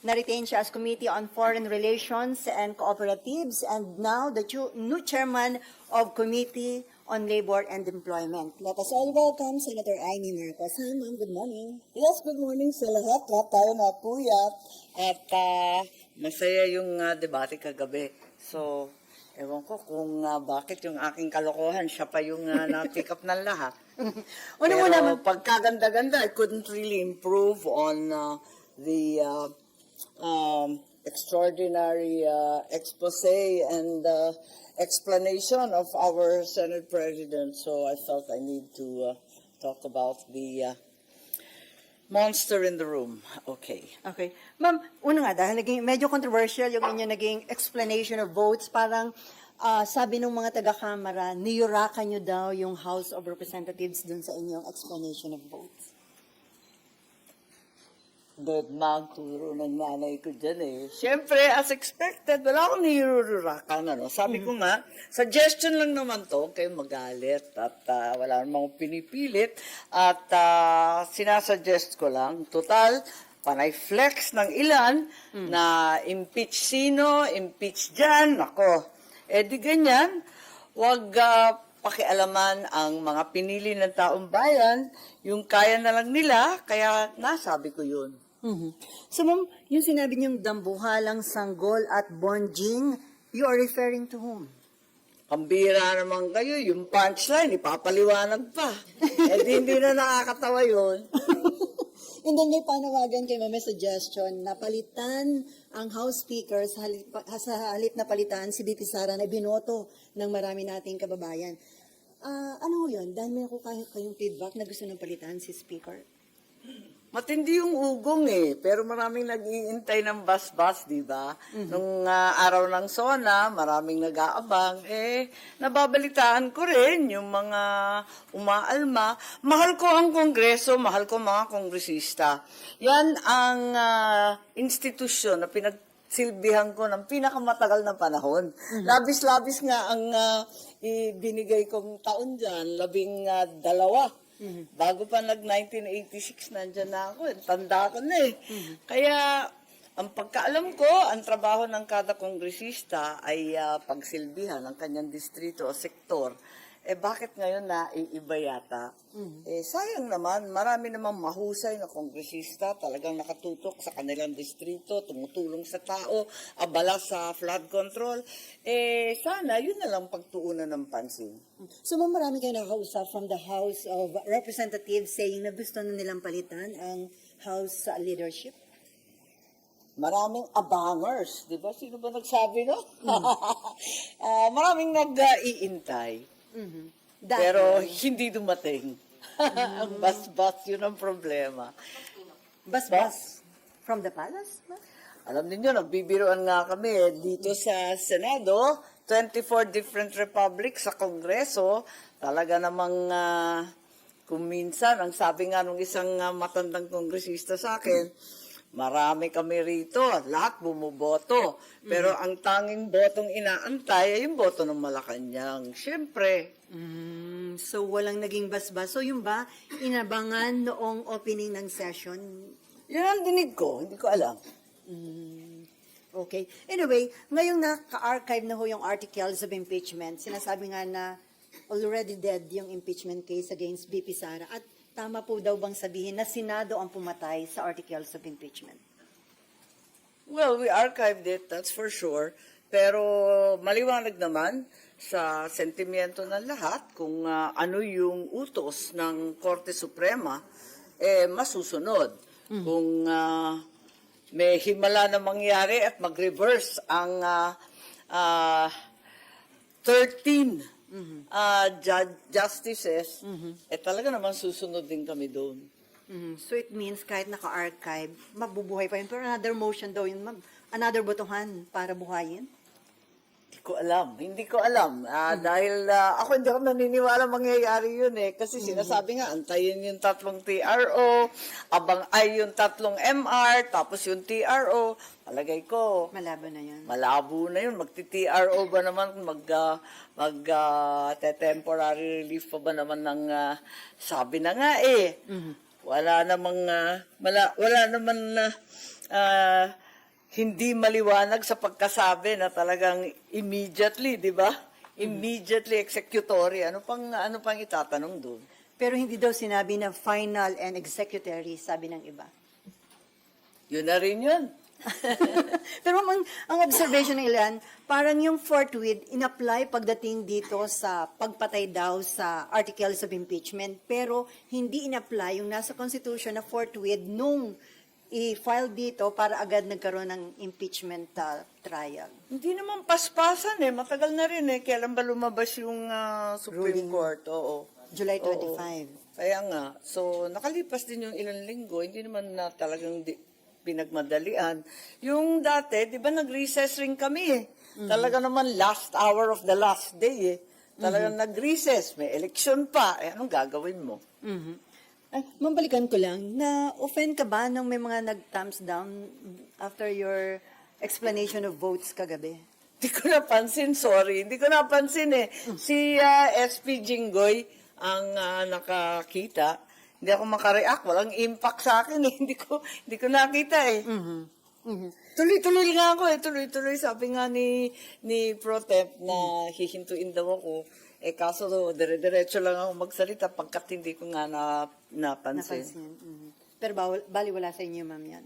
na-retain siya as Committee on Foreign Relations and Cooperatives and now the new chairman of Committee on Labor and Employment. Let us all welcome Senator Amy Marcos. Hi, ma'am. Good morning. Yes, good morning sa lahat. Lahat tayo na puyat. At ah, masaya yung ah, debate kagabi. So, ewan ko kung ah, bakit yung aking kalokohan, siya pa yung uh, na-pick up ng lahat. Pero pagkaganda-ganda, I couldn't really improve on ah, the ah, um, extraordinary ah, expose and ah, explanation of our Senate President. So I felt I need to ah, talk about the ah, monster in the room. Okay. Okay. Ma'am, una nga, dahil naging medyo controversial yung inyo naging explanation of votes, parang ah, sabi ng mga taga-kamara, niyurakan nyo daw yung House of Representatives dun sa inyong explanation of votes. But magturo ng nanay ko dyan eh. Siyempre, as expected, wala akong nihirurakan. Ano? Sabi ko nga, suggestion lang naman to, kayo magalit at ah, wala namang pinipilit. At ah, sinasuggest ko lang, total, panay flex ng ilan na impeach sino, impeach dyan. Ako, eh di ganyan, wag ah, pakialaman ang mga pinili ng taong bayan, yung kaya na lang nila, kaya nasabi ko yun. Mhm. So ma'am, yung sinabi niyong dambuhalang sanggol at bonjing, you are referring to whom? Pambira naman kayo, yung punchline, ipapaliwanag pa. eh di, hindi na nakakatawa yun. And then may panawagan kay Ma'am, may suggestion na palitan ang House Speaker sa halip, sa halip na palitan si BP Sara na binoto ng marami nating kababayan. Ah, ano yun? Dahil may ako kayo, kayong feedback na gusto ng palitan si Speaker. Matindi yung ugong eh, pero maraming nag-iintay ng bus-bus, di ba? Nung ah, araw ng SONA, maraming nag-aabang. Eh, nababalitaan ko rin yung mga umaalma. Mahal ko ang kongreso, mahal ko mga kongresista. Yan ang ah, institusyon na pinagsilbihan ko ng pinakamatagal na panahon. Labis-labis nga ang ah, ibinigay kong taon dyan, labing ah, dalawa. Bago pa nag-1986, nandyan na ako. eh. Tanda ko na eh. Kaya, ang pagkaalam ko, ang trabaho ng kada kongresista ay ah, pagsilbihan ng kanyang distrito o sektor. Eh bakit ngayon na iiba yata? Eh sayang naman, marami namang mahusay na kongresista talagang nakatutok sa kanilang distrito, tumutulong sa tao, abala sa flood control. Eh sana yun na lang pagtuunan ng pansin. So ma'am, marami kayo nakausap from the House of Representatives saying na gusto na nilang palitan ang House uh, leadership. maraming abangers, di ba? Sino ba nagsabi, no? Ah, maraming nag-iintay. Mhm. Dahil- Pero hindi dumating. Ang bas-bas, yun ang problema. Bas-bas from the palace? ma'am? Alam niyo nagbibiroan nga kami eh, dito sa Senado, 24 different republics sa Kongreso. Talaga namang ah, kung minsan, ang sabi nga nung isang ah, matandang kongresista sa akin, marami kami rito, lahat bumuboto. Pero ang tanging botong inaantay ay yung boto ng Malacanang. Siyempre, Mm, so walang naging basbas. So yung ba, inabangan noong opening ng session? yun ang dinig ko, hindi ko alam. Mm, okay. Anyway, ngayong naka-archive na ho yung articles of impeachment, sinasabi nga na already dead yung impeachment case against BP Sara. At tama po daw bang sabihin na Senado ang pumatay sa articles of impeachment? Well, we archived it, that's for sure. Pero maliwanag naman sa sentimiento ng lahat kung ah, ano yung utos ng Korte Suprema, eh masusunod. Kung ah, may himala na mangyari at mag-reverse ang ah, ah, 13 ah, ju- justices, eh talaga naman susunod din kami doon. Mhm. So it means kahit naka-archive, mabubuhay pa yun. Pero another motion daw yun, ma'am. Another botohan para buhayin? Hindi ko alam. Hindi ko alam. Ah, Dahil ah, ako hindi ako naniniwala mangyayari yun eh. Kasi sinasabi nga, antayin yung tatlong TRO, abang ay yung tatlong MR, tapos yung TRO. Palagay ko, Malabo na yun. malabo na yun. Magti-TRO ba naman, mag, ah, mag te- temporary relief pa ba naman ng, ah, sabi na nga eh. Wala namang, ah, wala, wala naman na, ah, hindi maliwanag sa pagkasabi na talagang immediately, di ba? Immediately executory. Ano pang ano pang itatanong doon? Pero hindi daw sinabi na final and executory, sabi ng iba. Yun na rin yun. Pero ang, ang observation ng ilan, parang yung forthwith in-apply pagdating dito sa pagpatay daw sa articles of impeachment, pero hindi in-apply yung nasa Constitution na forthwith nung i-file dito para agad nagkaroon ng impeachment uh, trial. Hindi naman paspasan eh. Matagal na rin eh. Kailan ba lumabas yung ah, Supreme Ruling. Court? Oo. July Oo. 25. Kaya nga. So, nakalipas din yung ilang linggo. Hindi naman na talagang di, pinagmadalian. Yung dati, di ba nag-recess rin kami eh. Talaga naman last hour of the last day eh. Talagang nag-recess. May election pa. Eh, anong gagawin mo? Mhm. Ay, mambalikan ko lang, na-offend ka ba nung may mga nag-thumbs down after your explanation of votes kagabi? Hindi ko napansin, sorry. Hindi ko napansin eh. Si ah, SP Jinggoy ang ah, nakakita. Hindi ako makareact. Walang impact sa akin eh. Hindi ko, hindi ko nakita eh. Tuloy-tuloy nga ako eh. Tuloy-tuloy. Sabi nga ni, ni Protep na hihintuin daw ako. Eh kaso dire-diretso lang ako magsalita pagkat hindi ko nga na, napansin. Napansin. Mhm. Pero bawal, bali wala sa inyo, ma'am, yan.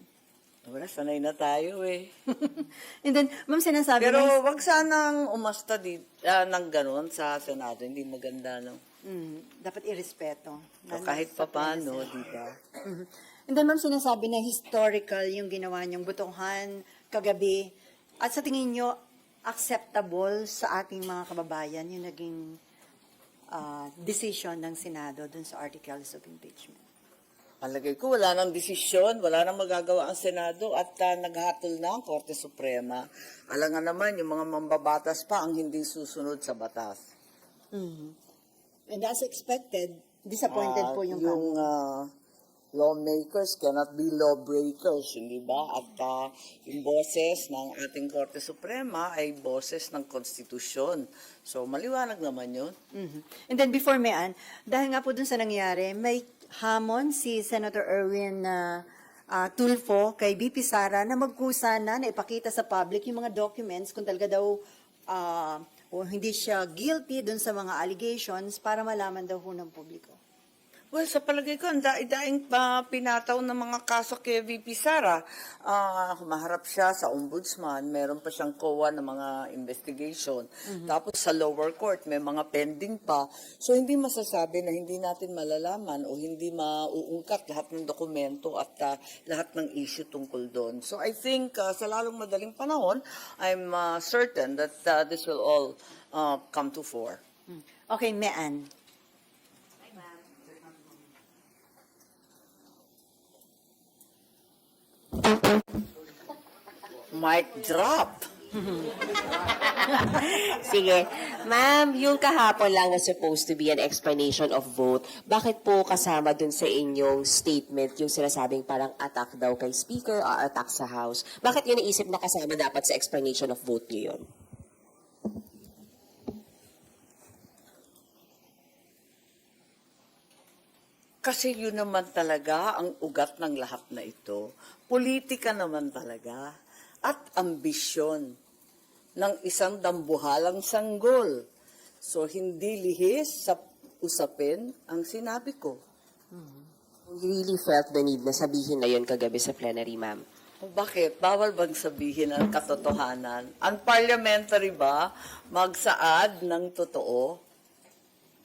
Wala, sanay na tayo eh. And then, ma'am, sinasabi Pero ng- wag sanang umasta di, ah, ng ganun sa Senado. Hindi maganda, no? Mm, dapat irespeto. So, kahit sa papaano, PSL. di ba? Mhm. And then, ma'am, sinasabi na historical yung ginawa niyong butuhan kagabi. At sa tingin niyo, acceptable sa ating mga kababayan yung naging ah, decision ng Senado dun sa articles of impeachment. Palagay ko, wala nang desisyon, wala nang magagawa ang Senado at ah, naghatol na ang Korte Suprema. Alam nga naman, yung mga mambabatas pa ang hindi susunod sa batas. Mhm. And as expected, disappointed Ah, po yung, yung ah, lawmakers cannot be lawbreakers, hindi ba? At ah, yung boses ng ating Korte Suprema ay boses ng konstitusyon. So, maliwanag naman yun. Mhm. And then before may an, dahil nga po dun sa nangyari, may hamon si Senator Erwin na Tulfo kay BP Sara na magkusa na na ipakita sa public yung mga documents kung talaga daw ah, o hindi siya guilty dun sa mga allegations para malaman daw ho ng publiko. Well, sa palagay ko, ang daing pa pinataw ng mga kaso kay VP Sara. Ah, humaharap siya sa ombudsman, meron pa siyang COA ng mga investigation. Tapos sa lower court, may mga pending pa. So, hindi masasabi na hindi natin malalaman o hindi mauungkat lahat ng dokumento at ah, lahat ng issue tungkol doon. So, I think ah, sa lalong madaling panahon, I'm ah, certain that ah, this will all ah, come to fore. Hmm. Okay, Mean. Mic drop. Sige. Ma'am, yung kahapon lang was supposed to be an explanation of vote. Bakit po kasama dun sa inyong statement yung sinasabing parang attack daw kay Speaker or attack sa House? Bakit yun naisip na kasama dapat sa explanation of vote niyo yun? Kasi yun naman talaga ang ugat ng lahat na ito. Politika naman talaga at ambisyon ng isang dambuhalang sanggol. So, hindi lihis sa usapin ang sinabi ko. You really felt the need na sabihin na yun kagabi sa plenary, ma'am. O bakit? Bawal bang sabihin ang katotohanan? Unparliamentary ba magsaad ng totoo?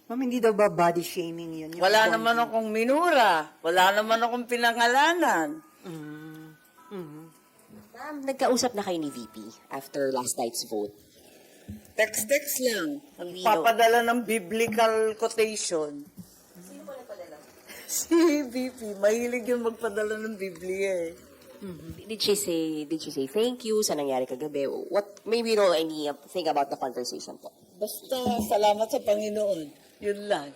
Ma'am, hindi daw ba body shaming yun? Yung Wala naman akong minura. Wala naman akong pinangalanan. Ma'am, nagkausap na kayo ni VP after last night's vote. Text-text lang. Papadala ng biblical quotation. Sino po nagpadala? Si BP. Mahilig yung magpadala ng Biblia eh. Did she say, did she say thank you sa nangyari kagabi? What, maybe you know anything about the conversation po? Basta salamat sa Panginoon. Yun lang.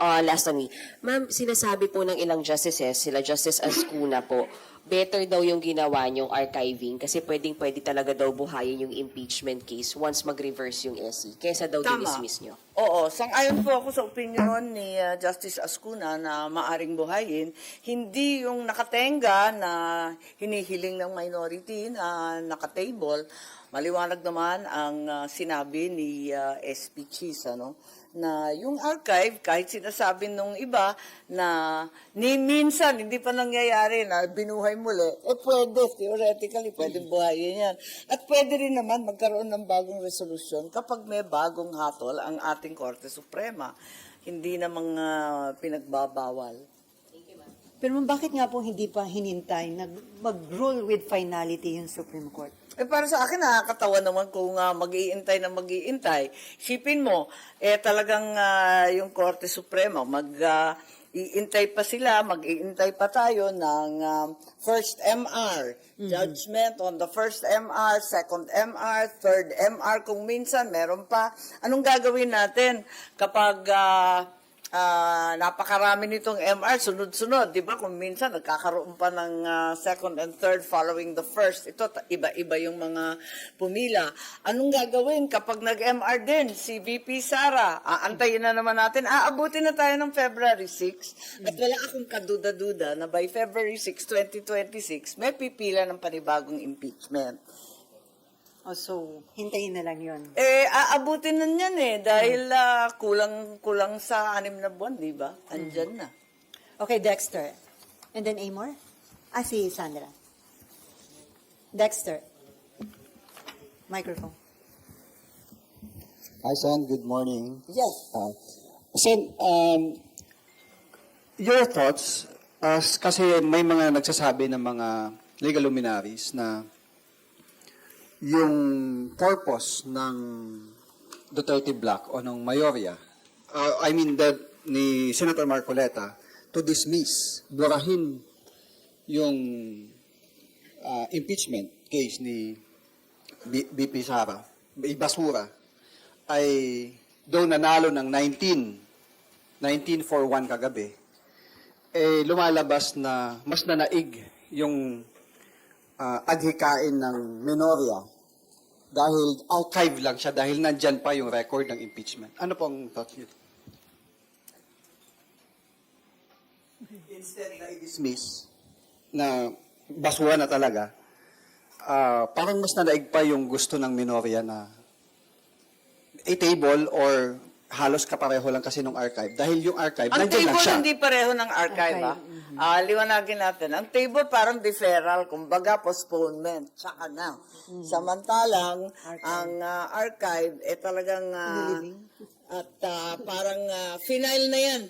Uh, last on me. Ma'am, sinasabi po ng ilang justices, sila Justice Ascuna po, better daw yung ginawa niyong archiving kasi pwedeng-pwede talaga daw buhayin yung impeachment case once mag-reverse yung SC kesa daw Tama. dinismiss niyo. Oo, sang-ayon po ako sa opinion ni uh, Justice Ascuna na maaring buhayin. Hindi yung nakatenga na hinihiling ng minority na nakatable. Maliwanag naman ang uh, sinabi ni uh, SP Cheese, ano? na yung archive, kahit sinasabi nung iba na ni minsan hindi pa nangyayari na binuhay muli, eh pwede, theoretically, pwede buhayin yan. At pwede rin naman magkaroon ng bagong resolusyon kapag may bagong hatol ang ating Korte Suprema. Hindi na mga pinagbabawal. Pero ma'am, bakit nga po hindi pa hinintay na mag-rule with finality yung Supreme Court? Eh para sa akin nakakatawa naman kung uh, mag-iintay na mag-iintay. Sipin mo, eh talagang ah, yung Korte Suprema mag ah, iintay pa sila, mag-iintay pa tayo ng um, first MR, judgment on the first MR, second MR, third MR, kung minsan meron pa. Anong gagawin natin kapag ah, Ah, napakarami nitong MR, sunod-sunod, di ba? Kung minsan nagkakaroon pa ng ah, second and third following the first. Ito, iba-iba yung mga pumila. Anong gagawin kapag nag-MR din si VP Sara? Aantayin na naman natin. Aabutin na tayo ng February 6. At wala akong kaduda-duda na by February 6, 2026, may pipila ng panibagong impeachment. Oh, so, hintayin na lang yun. Eh, aabutin na niyan eh. Dahil ah, kulang-kulang sa anim na buwan, di ba? Andyan na. Okay, Dexter. And then Amor? Ah, si Sandra. Dexter. Microphone. Hi, Sen. Good morning. Yes. Uh, Sen, um, your thoughts, uh, kasi may mga nagsasabi ng mga legal luminaries na yung purpose ng Duterte Black o ng Mayoria, uh, I mean, the, ni Senator Marcoleta, to dismiss, burahin yung uh, impeachment case ni B- BP Sara, Basura, ay doon nanalo ng 19, 19 for 1 kagabi, eh lumalabas na mas nanaig yung ah, adhikain ng menorya dahil archive lang siya dahil nandyan pa yung record ng impeachment. Ano pong thought niyo? Instead na i-dismiss na basura na talaga, ah, parang mas nanaig pa yung gusto ng menorya na a table or halos kapareho lang kasi nung archive. Dahil yung archive, Ang nandiyan lang table siya. hindi pareho ng archive, ah. Ah, liwanagin natin. Ang table parang deferral, kumbaga postponement. Tsaka na. Samantalang, ang ah, archive, eh talagang, ah, at ah, parang ah, final na yan.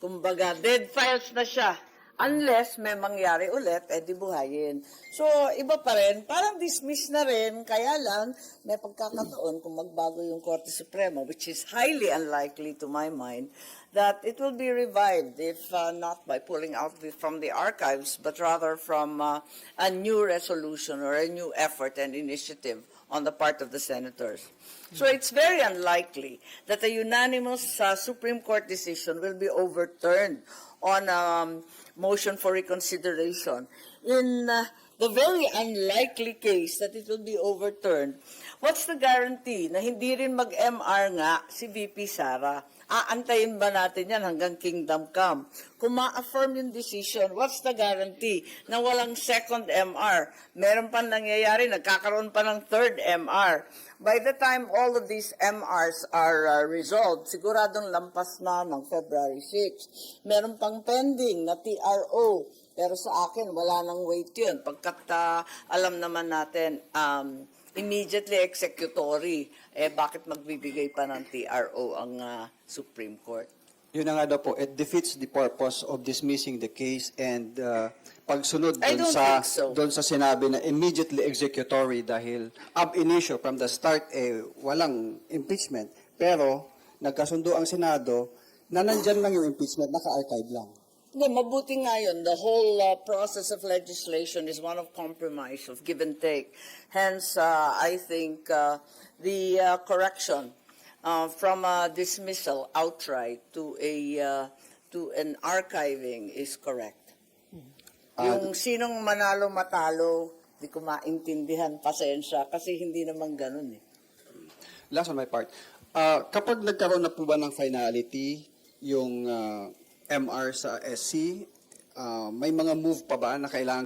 Kumbaga, dead files na siya. Unless may mangyari ulit, eh di buhayin. So, iba pa rin. Parang dismiss na rin. Kaya lang, may pagkakataon kung magbago yung Korte Suprema, which is highly unlikely to my mind, that it will be revived, if uh, not by pulling out the, from the archives, but rather from uh, a new resolution or a new effort and initiative on the part of the senators. So it's very unlikely that a unanimous uh, Supreme Court decision will be overturned on a motion for reconsideration. In uh, the very unlikely case that it will be overturned, what's the guarantee na hindi rin mag-MR nga si VP Sara? Aantayin ba natin yan hanggang kingdom come? Kung ma-affirm yung decision, what's the guarantee na walang second MR? Meron pa nangyayari, nagkakaroon pa ng third MR. By the time all of these MRs are uh, resolved, siguradong lampas na ng February 6. Meron pang pending na TRO. Pero sa akin, wala nang wait yun. Pagkat uh, alam naman natin, um, immediately executory, eh bakit magbibigay pa ng TRO ang uh, Supreme Court? Yun na nga daw po, it defeats the purpose of dismissing the case and uh, pagsunod doon sa so. doon sa sinabi na immediately executory dahil ab initio from the start eh walang impeachment pero nagkasundo ang Senado na nandyan lang yung impeachment naka-archive lang. Hindi, mabuti nga yun. The whole uh, process of legislation is one of compromise, of give and take. Hence, uh, I think uh, the uh, correction uh, from a dismissal outright to a uh, to an archiving is correct. Uh, Yung sinong manalo matalo, di ko maintindihan, pasensya, kasi hindi naman ganun eh. Last on my part, uh, kapag nagkaroon na po ba ng finality yung uh, MR sa SC? Uh, ah, may mga move pa ba na kailangan